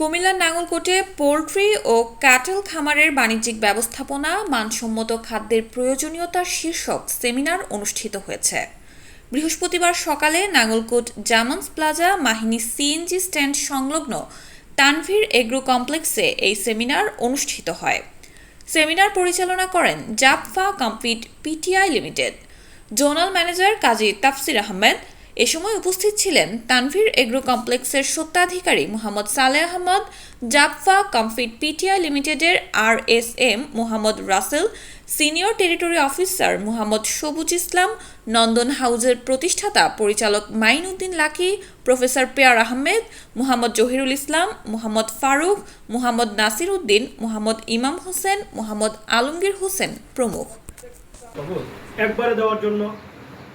কুমিল্লার নাঙ্গলকোটে পোলট্রি ও ক্যাটেল খামারের বাণিজ্যিক ব্যবস্থাপনা, মানসম্মত খাদ্যের প্রয়োজনীয়তা শীর্ষক সেমিনার অনুষ্ঠিত হয়েছে। বৃহস্পতিবার সকালে Nangalkot Zaman's plaza, Mahini CNG stand সংলগ্ন তানভীর এগ্রো কমপ্লেক্সে এই সেমিনার অনুষ্ঠিত হয়। সেমিনার পরিচালনা করেন Japfa complete PTI limited. Zonal manager Kazi Tafsir Ahmed এ সময় উপস্থিত ছিলেন তানভীর এগ্রো কমপ্লেক্সের সত্ত্বাধিকারী Mohammad Saleh Ahmad Japfa comfeed PTI লিমিটেডের R S M Mohammad Rasel, senior territory officer Mohammad Sabuj Islam, Nandan হাউজের প্রতিষ্ঠাতা পরিচালক মাইন উদ্দিন লাকি, প্রফেসর পেয়ার আহমেদ, মোহাম্মদ জহিরুল ইসলাম, মোহাম্মদ ফারুক, মোহাম্মদ নাসির উদ্দিন মোহাম্মদ ইমাম হোসেন, মোহাম্মদ আলমগীর হোসেন প্রমুখ। একবারে দেওয়ার জন্য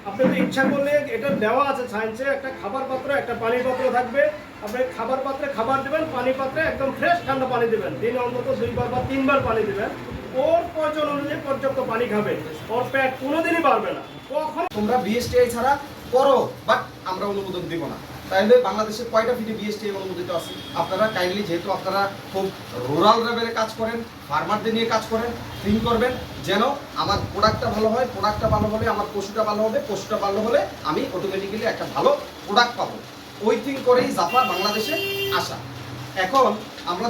আপনি তো ইচ্ছা করলে এটা দেওয়া আছে সায়েন্সে একটা খাবার পাত্র একটা পানির পাত্র থাকবে। আপনি খাবার পাত্রে খাবার দেবেন পানি পাত্রে একদম ফ্রেশ ঠান্ডা পানি দেবেন। দিনে অন্তত দুইবার বা তিনবার পানি দেবেন। ওর প্রয়োজন অনুযায়ী পর্যাপ্ত পানি খাবে ওর পেট কোনোদিনই বাড়বে না। কখন তোমরা বিএসটিআই ছাড়া করো বাট আমরা অনুমোদন দিব না। তাইলে বাংলাদেশের কয়টা ফিটে এবং অনুমোদিত আছে? আপনারা কাইন্ডলি যেহেতু আপনারা খুব রুরাল লেভেলে কাজ করেন ফার্মারদের নিয়ে কাজ করেন থিঙ্ক করবেন, যেন আমার প্রোডাক্টটা ভালো হয় প্রোডাক্টটা ভালো হলে আমার পশুটা ভালো হবে, পশুটা ভালো হলে আমি অটোমেটিক্যালি একটা ভালো প্রোডাক্ট পাবো। ওই থিঙ্ক করেই জাফা বাংলাদেশে আসা। এখন আমরা